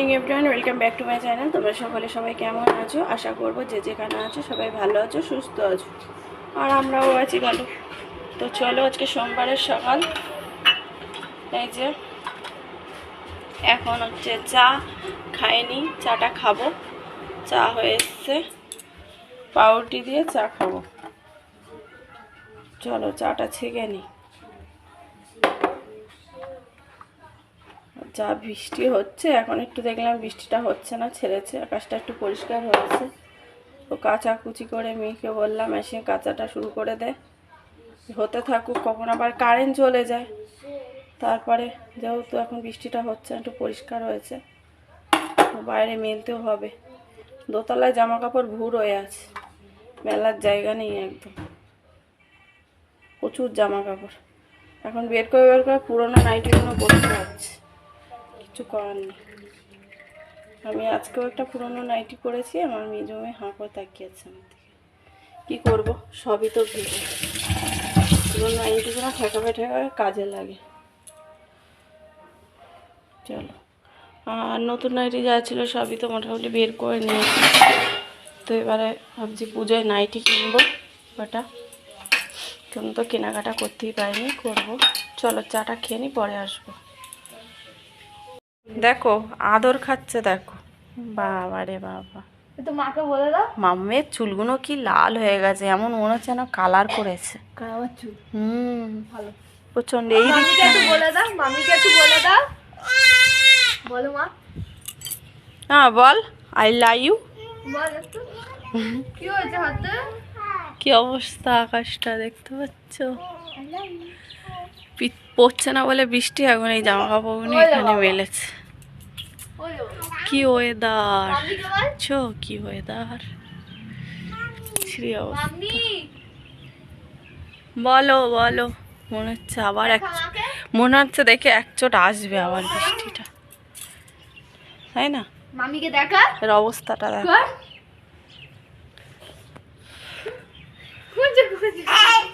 Morning everyone welcome back to my channel তোমরা সকলে সবাই কেমন আছো? আশা করব যে যেখানে আছো সবাই ভালো আছো, সুস্থ আছো। আর আমরাও আছি ভালো। তো চলো আজকে সোমবারের সকাল। এই যে, এখন হচ্ছে চা খাইনি, চাটা খাব। চা হয়ে এসছে। পাউরুটি দিয়ে চা খাব। চলো চাটা ছেঁকে নিই যা বৃষ্টি হচ্ছে, এখন একটু দেখলাম বৃষ্টিটা হচ্ছে না, ছেড়েছে, আকাশটা একটু পরিষ্কার হয়েছে। তো কাঁচা কুচি করে মেয়েকে বললাম, এসে কাঁচাটা শুরু করে দে। হতে থাকুক, কখন আবার কারেন্ট চলে যায়। তারপরে যেহেতু এখন বৃষ্টিটা হচ্ছে, একটু পরিষ্কার হয়েছে বাইরে মেলতেও হবে। দোতলায় জামা কাপড় ভুর হয়ে আছে, মেলার জায়গা নেই একদম। প্রচুর জামা কাপড় এখন বের করে বের করে পুরোনো নাইটিগুলো বসতে হচ্ছে কিছু করার নেই। আমি আজকেও একটা পুরনো নাইটি পরেছি, আমার মেয়ে জমে হাঁ করে তাকিয়েছে আমার দিকে। কী করব? সবই তো ভিজে পুরনো নাইটিগুলো ঠেকাবে ঠেকাবে কাজে লাগে। চলো। আর নতুন নাইটি যা ছিল সবই তো মোটামুটি বের করে নিয়েছি। তো এবারে ভাবছি পুজোয় নাইটি কিনবো ওটা কেন তো কেনাকাটা করতেই পারিনি, করব। চলো চাটা খেয়ে নি, পরে আসব। দেখো আদর খাচ্ছে দেখো। বাবা রে বাবা। তো মাকে বলে দাও। মাম্মের চুলগুলো কি লাল হয়ে গেছে এমন মনে হচ্ছে না কালার করেছে। আমার চুল। হুম ভালো। প্রচণ্ড এই বলে দাও মামিকে একটু বলে দাও। বলো মা। হ্যাঁ বল আই লাভ ইউ বল কি হয়েছে হাতে? কি অবস্থা আকাশটা দেখতে পাচ্ছ? পড়ছে না বলে বৃষ্টি এখন এই জামা কাপড়গুলো এখানে মেলেছে। কি ওয়েদার চো কি ওয়েদার বলো বলো। মনে হচ্ছে আবার এক মনে হচ্ছে দেখে এক চোট আসবে আবার বৃষ্টিটা। তাই না? মামিকে দেখা? এর অবস্থাটা দেখো।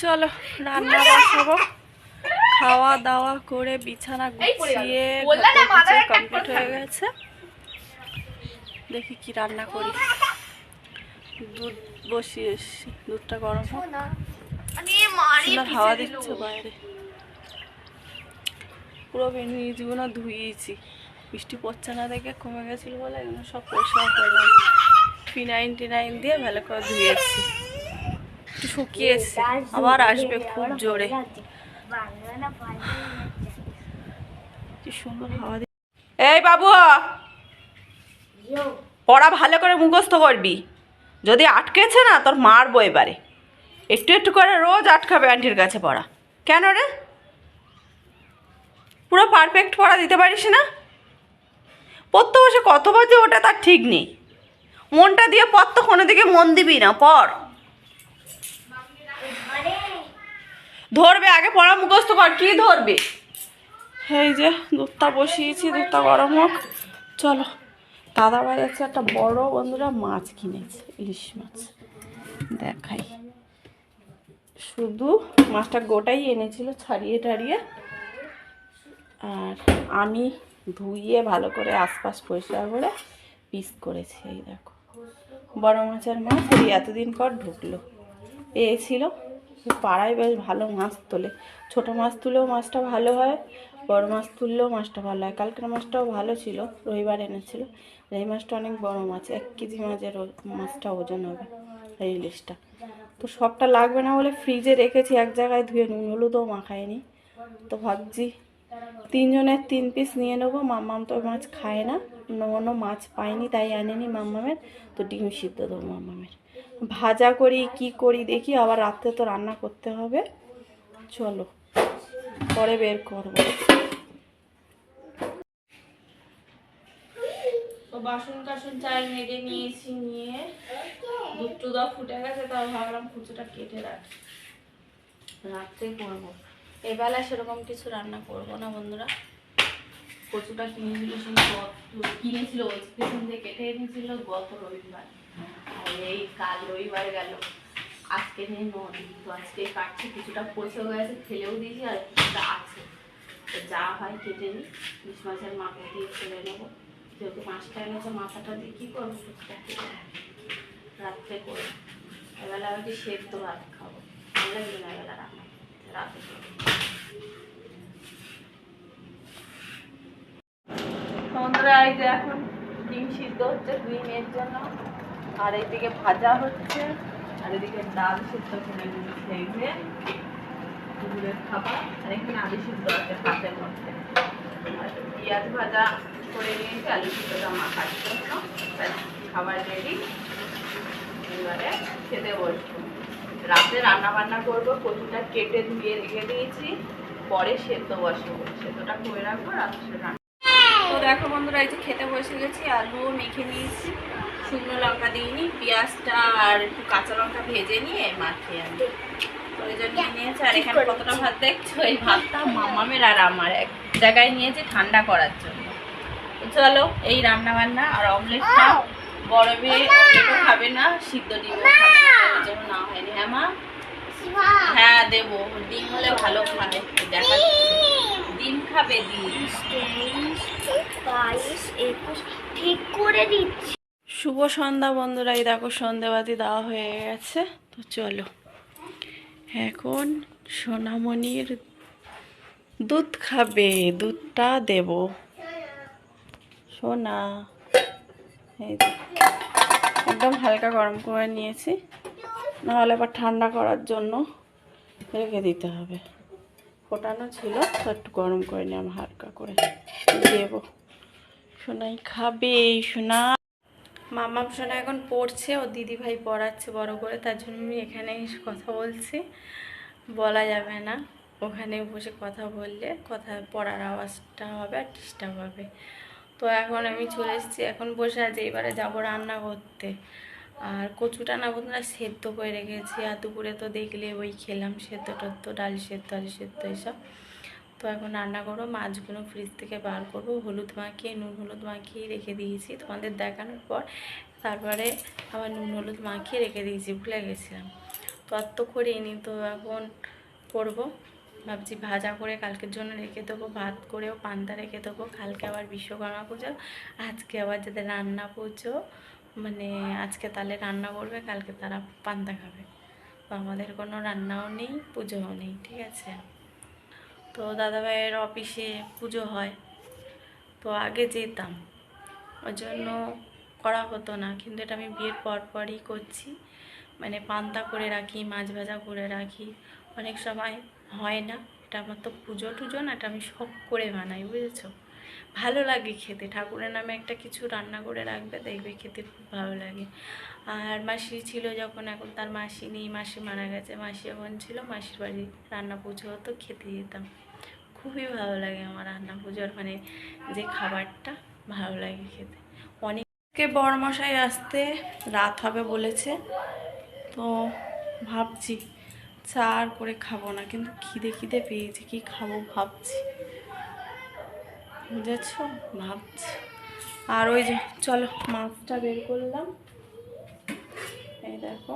চলো রান্না বসাবো। খাওয়া দাওয়া করে বিছানা। গুছিয়ে কমপ্লিট হয়ে গেছে। দেখি কি রান্না করি। দুধ বসিয়ে এসছি। দুধটা গরম সুন্দর হাওয়া দিচ্ছে বাইরে। পুরো বেনিজগুলো ধুয়েছি। বৃষ্টি পড়ছে না দেখে কমে গেছিল বলে এগুলো সব পরিষ্কার করলাম। ফিনাইন টিনাইন দিয়ে ভালো করে ধুয়েছি। একটু শুকিয়েছে আবার আসবে খুব জোরে। কি সুন্দর হাওয়া এই বাবু পড়া ভালো করে মুখস্থ করবি। যদি আটকেছে না তোর মারবো এবারে। একটু একটু করে রোজ আটকাবে আন্টির কাছে পড়া। কেন রে? পুরো পারফেক্ট পড়া দিতে পারিস না? পড়তে বসে কত বাজে ওটা তার ঠিক নেই। মনটা দিয়ে পড় তো কোনো দিকে মন দিবি না পড়। ধরবে, আগে পড়া মুখস্থ কর, কি ধরবে? এই যে, দুধটা বসিয়েছি, দুধটা গরম হোক। চলো দাদা ভাই আছে একটা বড় বন্ধুরা মাছ কিনেছে, ইলিশ মাছ। দেখাই। শুধু মাছটা গোটাই এনেছিল, ছাড়িয়ে টাড়িয়ে। আর আমি ধুইয়ে ভালো করে আশপাশ পরিষ্কার করে পিস করেছি, এই দেখো। বড় মাছের মাছ এই এতদিন পর ঢুকলো। পেয়েছিল পাড়ায় বেশ ভালো মাছ তোলে। ছোট মাছ তুলেও মাছটা ভালো হয়, বড় মাছ তুললেও মাছটা ভালো হয়। কালকের মাছটাও ভালো ছিল, রবিবার এনেছিল। এই মাছটা অনেক বড় মাছ, এক কেজি মাছের মাছটা ওজন হবে এই ইলিশটা। তো সবটা লাগবে না বলে ফ্রিজে রেখেছি, এক জায়গায় ধুয়ে নুন হলুদও মাখায়নি তো ভাবছি তিনজনের তিন পিস নিয়ে নেব। মাম্মাম তো মাছ খায় না, অন্য অন্য মাছ পাইনি তাই আনেনি মাম্মামের। তো ডিম সিদ্ধ দেবো মাম্মামের। ভাজা করি, কি করি দেখি, আবার রাত্রে তো রান্না করতে হবে। চলো, পরে বের করব। বাসন টাসন চাই মেজে নিয়েছি নিয়ে। দুধ টুদা ফুটে গেছে, তাও ভাবলাম কুচুটা কেটে রাখি। রাত্রে করব। এবেলা সেরকম কিছু রান্না করব না বন্ধুরা। কচুটা কিনেছিল সেই কিনেছিল কেটে এনেছিল গত রবিবার। এই কাল রবিবার গেল। আজকে নিয়ে নদী তো আজকে কাটছি, কিছুটা পয়সা গেছে, ফেলেও দিয়েছি আর কিছুটা আছে। তো যা হয় কেটে নিই ইলিশ মাছের মাকে দিয়ে ফেলে নেব যেহেতু মাছটা এনেছে মাথাটা দিয়ে কী করব রাত্রে করে এবেলা হয়তো সেদ্ধ ভাত খাব। ভালো লাগবে না এবেলা রান্না রাতে এই যে এখন ডিম সিদ্ধ হচ্ছে দুই মেয়ের জন্য। আর এইদিকে ভাজা হচ্ছে, আর এদিকে ডাল সিদ্ধ করে নিয়েছে এই যে দুপুরের খাবার, আর এখানে আলু সিদ্ধ আছে ভাতের মধ্যে। আর পেঁয়াজ ভাজা করে নিয়েছি, আলু সিদ্ধটা মাখার জন্য। খাবার রেডি এবারে খেতে বসবো। রাতে রান্না বান্না করব, কচুটা কেটে ধুয়ে রেখে দিয়েছি। পরে সেদ্ধ বসাবো। সেদ্ধটা করে রাখব, রাত্রে রান্না তো দেখো বন্ধুরা, এই যে খেতে বসে গেছি, আলু মেখে নিয়েছি। শুকনো লঙ্কা দিইনি পেঁয়াজটা আর একটু কাঁচা লঙ্কা ভেজে নিয়ে মাখিয়ে আমি প্রয়োজন নিয়ে নিয়েছি আর এখানে কতটা ভাত দেখছ? এই ভাতটা মামামের আর আমার। এক জায়গায় নিয়েছি ঠান্ডা করার জন্য। চলো এই রান্না বান্না আর অমলেটটা বড় মেয়ে অমলেটও খাবে না সিদ্ধ ডিমও খাবে না ওই জন্য না হয়নি হ্যাঁ মা? হ্যাঁ দেবো। ডিম হলে ভালো খাবে। দেখা ডিম! খাবে ডিম। বাইশ একুশ ঠিক করে দিচ্ছি। শুভ সন্ধ্যা বন্ধুরা, এই দেখো সন্ধেবাতি দেওয়া হয়ে গেছে। তো চলো, এখন সোনামণির দুধ খাবে, দুধটা দেব। সোনা, এই একদম হালকা গরম করে নিয়েছি। নাহলে আবার ঠান্ডা করার জন্য রেখে দিতে হবে। ফোটানো ছিল, তো একটু গরম করে নিলাম, হালকা করে। দেবো। সোনাই খাবে, সোনা। মামাম সোনা এখন পড়ছে ও দিদি ভাই পড়াচ্ছে বড় করে, তার জন্য আমি এখানে কথা বলছি। বলা যাবে না, ওখানে বসে কথা বললে কথা, পড়ার আওয়াজটা হবে আর ডিস্টার্ব হবে। তো এখন আমি চলে এসেছি, এখন বসে আছি, এবারে যাব রান্না করতে। আর কচুটা না বন্ধুরা সেদ্ধ করে রেখেছি, আর দুপুরে তো দেখলে ওই খেলাম সেদ্ধ টদ্ধ ডাল সেদ্ধ, আলু সেদ্ধ, এসব। তো এখন রান্না করব, মাছগুলো ফ্রিজ থেকে বার করব, হলুদ মাখিয়ে, নুন হলুদ মাখিয়ে রেখে দিয়েছি। তোমাদের দেখানোর পর তারপরে আবার নুন হলুদ মাখিয়ে রেখে দিয়েছি, ভুলে গেছিলাম। তো আর তো করিনি, তো এখন করব। ভাবছি ভাজা করে কালকের জন্য রেখে দেবো, ভাত করেও পান্তা রেখে দেবো। কালকে আবার বিশ্বকর্মা পুজো, আজকে আবার যাদের রান্না পুজো মানে আজকে তাহলে রান্না করবে, কালকে তারা পান্তা খাবে। তো আমাদের কোনো রান্নাও নেই, পুজোও নেই, ঠিক আছে? তো দাদাভাইয়ের অফিসে পুজো হয়। তো আগে যেতাম। ওই জন্য করা হতো না। কিন্তু এটা আমি বিয়ের পর পরই করছি। মানে পান্তা করে রাখি, মাছ ভাজা করে রাখি। অনেক সময় হয় না। এটা আমার তো পুজো টুজো না, এটা আমি শখ করে বানাই, বুঝেছ? ভালো লাগে খেতে। ঠাকুরের নামে একটা কিছু রান্না করে রাখবে, দেখবে খেতে খুব ভালো লাগে। আর মাসি ছিল যখন, এখন তার মাসি নেই। মাসি মারা গেছে। মাসি যখন ছিল, মাসির বাড়ি রান্না পুজো হতো, খেতে যেতাম। খুবই ভালো লাগে আমার রান্না পুজোর মানে যে খাবারটা ভালো লাগে খেতে। অনেককে বড়মশাই আসতে রাত হবে বলেছে, তো ভাবছি চা আর করে খাব না, কিন্তু খিদে খিদে পেয়েছে, কি খাব ভাবছি। বুঝেছ? ভাবছি। আর ওই যে, চলো মাছটা বের করলাম। এই দেখো,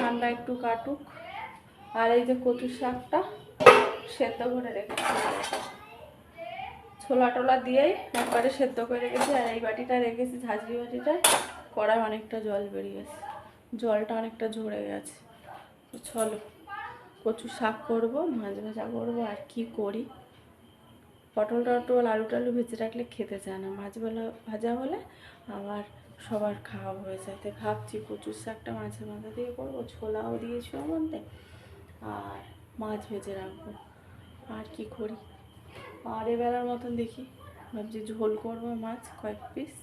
ঠান্ডা একটু কাটুক। আর এই যে কচু শাকটা সেদ্ধ করে রেখেছি। ছোলা টোলা দিয়েই একবারে সেদ্ধ করে রেখেছি, আর এই বাটিটা রেখেছি, ঝাঁঝরি বাটিটা। কড়ায় অনেকটা জল বেরিয়ে গেছে। জলটা অনেকটা ঝরে গেছে। চলো কচু শাক করব, মাছ ভাজা করব, আর কি করি? পটল টটল, আলু টালু ভেজে রাখলে খেতে চায় না। মাছ ভালো ভাজা হলে আবার সবার খাওয়া হয়ে যায়। তাই ভাবছি কচুর শাকটা মাছের মাথা দিয়ে করব, ছোলাও দিয়েছি মধ্যে আর মাছ ভেজে রাখব। আর কি করি? আর এবেলার মতন দেখি। ভাবছি ঝোল করব, মাছ, কয়েক পিস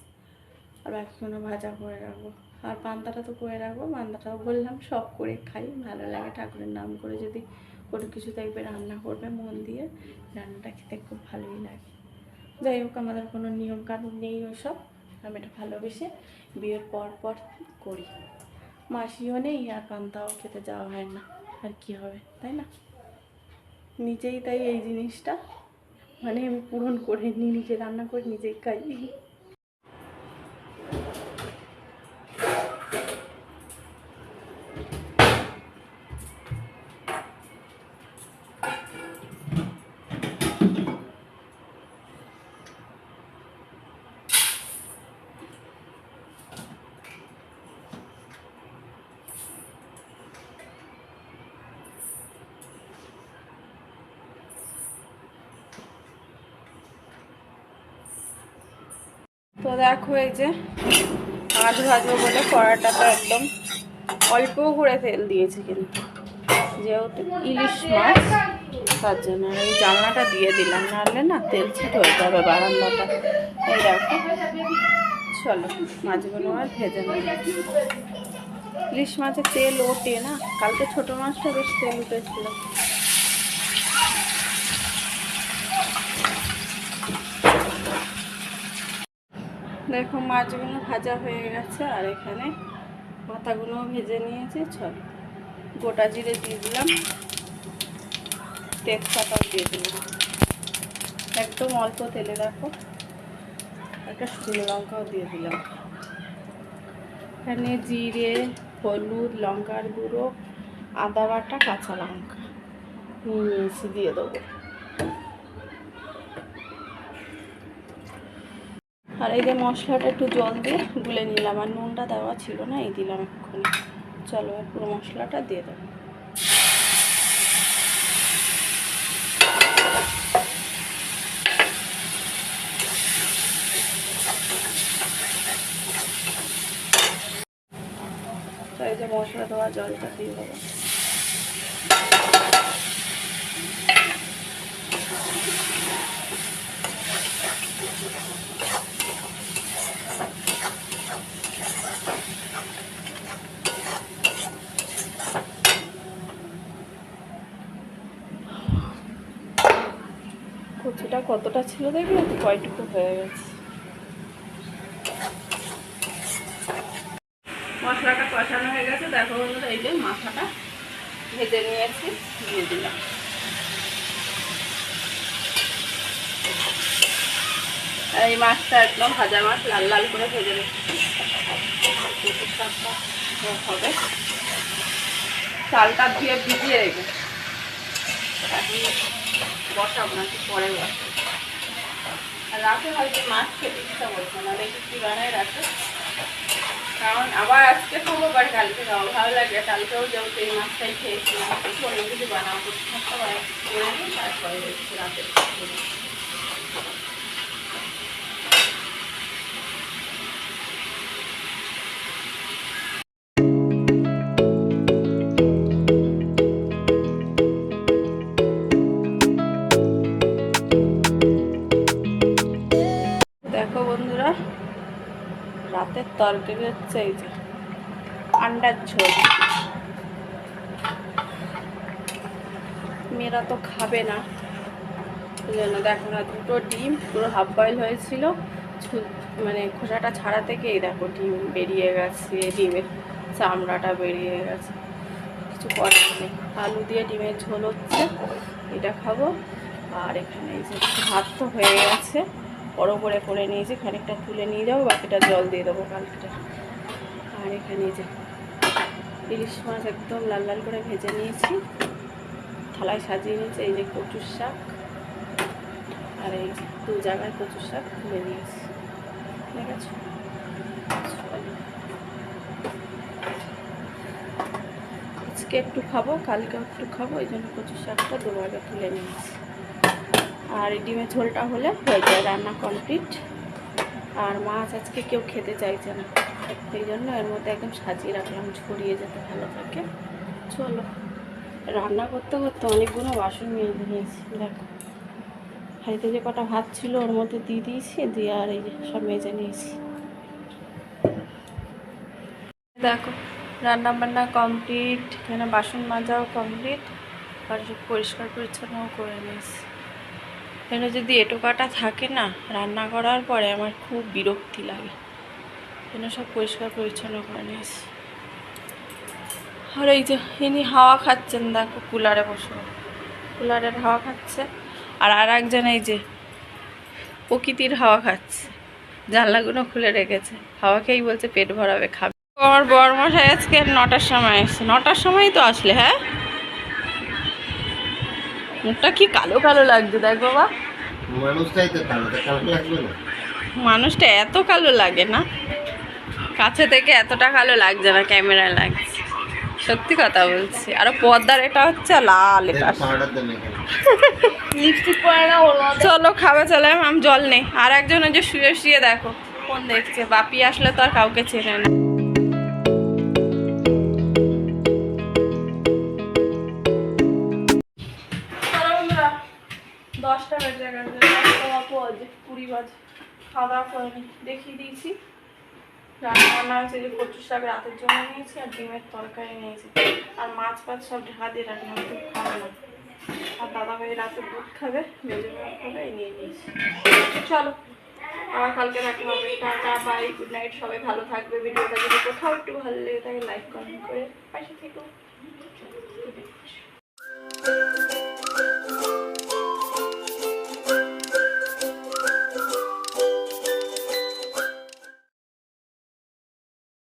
আর বাকিগুলো ভাজা করে রাখব। আর পান্তাটা তো করে রাখব, পান্তাটাও বললাম, সব করে খাই, ভালো লাগে ঠাকুরের নাম করে যদি কোনো কিছু দেখবে রান্না করবে মন দিয়ে, রান্নাটা খেতে খুব ভালোই লাগে। যাই হোক, আমাদের কোনো নিয়ম কানুন নেই ওসব আমি এটা ভালোবেসে বিয়ের পর পর করি। মাসিও নেই আর পান্তাও খেতে যাওয়া হয় না, আর কি হবে, তাই না? নিজেই তাই এই জিনিসটা মানে আমি পূরণ করে নিই নিজে রান্না করে নিজেই খাই। তো দেখো এই যে মাছ ভাজবো বলে কড়াটা তো একদম অল্প করে তেল দিয়েছি কিন্তু। যেহেতু ইলিশ মাছ, তার জন্য এই জানলাটা দিয়ে দিলাম, নাহলে না তেল ছিট হয়ে যাবে বারান্দাটা। এই দেখো, চলো মাছগুলো আর ভেজে নেব। ইলিশ মাছের তেল ওঠে না, কালকে ছোট মাছটা বেশ তেল উঠেছিল। দেখো মাছগুলো ভাজা হয়ে গেছে, আর এখানে মাথাগুলো ভেজে নিয়েছি। চল, গোটা জিরে দিয়ে দিলাম। তেজপাতাও দিয়ে দিলাম। একদম অল্প তেলে দেখো একটা শুকনো লঙ্কাও দিয়ে দিলাম। এখানে জিরে, হলুদ, লঙ্কার গুঁড়ো, আদা বাটা, কাঁচা লঙ্কা। নিয়ে নিয়েছি দিয়ে দেবো। আর এই যে মশলাটা একটু জল দিয়ে গুলে নিলাম, আর নুনটা দেওয়া ছিল না, এই দিলাম এক্ষুনি। চলো, এবার পুরো মশলাটা দিয়ে দেবো। এই যে মশলা দেওয়া, জলটা দিয়ে দেবো কচুটা কতটা ছিল দেখবি কয়টুকু হয়ে গেছে। মশলাটা কষানো হয়ে গেছে। দেখো বন্ধুরা, এই যে মাথাটা ভেজে নিয়েছি, দিয়ে দিলাম। এই মাছটা একদম ভাজা মাছ, লাল লাল করে ভেজে হবে। চালটা ধুয়ে ভিজিয়ে রেখে। এখন বসাবো না একটু পরে বসাবো। রাতে হয়তো মাছ খেতে ইচ্ছা করছে না, দেখি কি বানায় রাতে। কারণ আবার আজকে খাব আবার কালকে খাব। ভালো লাগে কালকেও যেহেতু এই মাছটাই খেয়েছিলাম কিছু অন্য কিছু বানাবো করে নিই, তারপরে রাতে। রাতের তরকারি হচ্ছে এই যে আন্ডার ঝোল। মেয়েরা তো খাবে না। জন্য দেখো না, দুটো ডিম, পুরো হাফ বয়েল হয়েছিল। মানে খোসাটা ছাড়া থেকে এই দেখো ডিম বেরিয়ে গেছে, ডিমের চামড়াটা বেরিয়ে গেছে। কিছু করার নেই। আলু দিয়ে ডিমের ঝোল হচ্ছে, এটা খাব। আর এখানে এই যে ভাত তো হয়ে গেছে। বড় করে করে নিয়েছি, খানিকটা তুলে নিয়ে যাব, বাকিটা জল দিয়ে দেবো কালকেটা আর এখানে যে ইলিশ মাছ একদম লাল লাল করে ভেজে নিয়েছি। থালায় সাজিয়ে নিয়েছি, এই যে কচুর শাক। আর এই দু জায়গায় কচুর শাক তুলে নিয়েছি। ঠিক আছে। আজকে একটু খাব কালকে একটু খাব, এই জন্য কচুর শাকটা দুভাগে তুলে নিয়েছি। আর ডিমের ঝোলটা হলে হয়ে যায় রান্না কমপ্লিট আর মাছ আজকে কেউ খেতে চাইছে না। এই জন্য এর মধ্যে একদম সাজিয়ে রাখলাম, ছড়িয়ে যেতে ভালো থাকে। চলো, রান্না করতে করতে অনেকগুলো বাসন মেজে নিয়েছি, দেখো। হাইতে যে কটা ভাত ছিল ওর মধ্যে দিয়ে দিয়েছি, দিয়ে আর এই সব মেজে নিয়েছি। দেখো রান্না বান্না কমপ্লিট এখানে বাসন মাজাও কমপ্লিট আর সব পরিষ্কার পরিচ্ছন্নও করে নিয়েছি। এখানে যদি এটো কাটা থাকে না, রান্না করার পরে আমার খুব বিরক্তি লাগে। এখানে সব পরিষ্কার পরিচ্ছন্ন করে নিয়েছি। আর এই যে, ইনি হাওয়া খাচ্ছেন, দেখো, কুলারে বসে কুলারের হাওয়া খাচ্ছে, আর আর একজন এই যে, প্রকৃতির হাওয়া খাচ্ছে। জানলাগুলো খুলে রেখেছে। হাওয়া খেয়েই বলছে, পেট ভরাবে, খাবে। আমার বর মশাই আজকে নটার সময় এসছে। নটার সময়ই তো আসলে হ্যাঁ? মুখটা কি কালো কালো লাগছে দেখ বাবা। মানুষটাই তো কালো কালো লাগবে না। মানুষটা এত কালো লাগে না। কাছে থেকে এতটা কালো লাগছে না ক্যামেরায় লাগছে। সত্যি কথা বলছি। আর পর্দার এটা হচ্ছে লাল এটা। চলো খাবে চলে আমি জল নেই। আর একজন ওই যে শুয়ে শুয়ে দেখো ফোন দেখছে। বাপি আসলে তো আর কাউকে চেনে না। কুড়ি খাওয়া দাওয়া করে দেখিয়ে দিয়েছি। রান্না হয়েছে যে কচু শাক রাতের জন্য নিয়েছি আর ডিমের তরকারি নিয়েছি। আর মাছ ফাছ সব ঢাকা দিয়ে রাখলাম দুধ খাব আর দাদা ভাই রাতে দুধ খাবে মেজে খাবে, এই নিয়ে নিয়েছি। চলো, আবার কালকে দেখা হবে। টাটা, বাই, গুড নাইট, সবাই ভালো থাকবে। ভিডিওটা যদি কোথাও একটু ভালো লেগে থাকে, লাইক, কমেন্ট করে পাশে থেকে।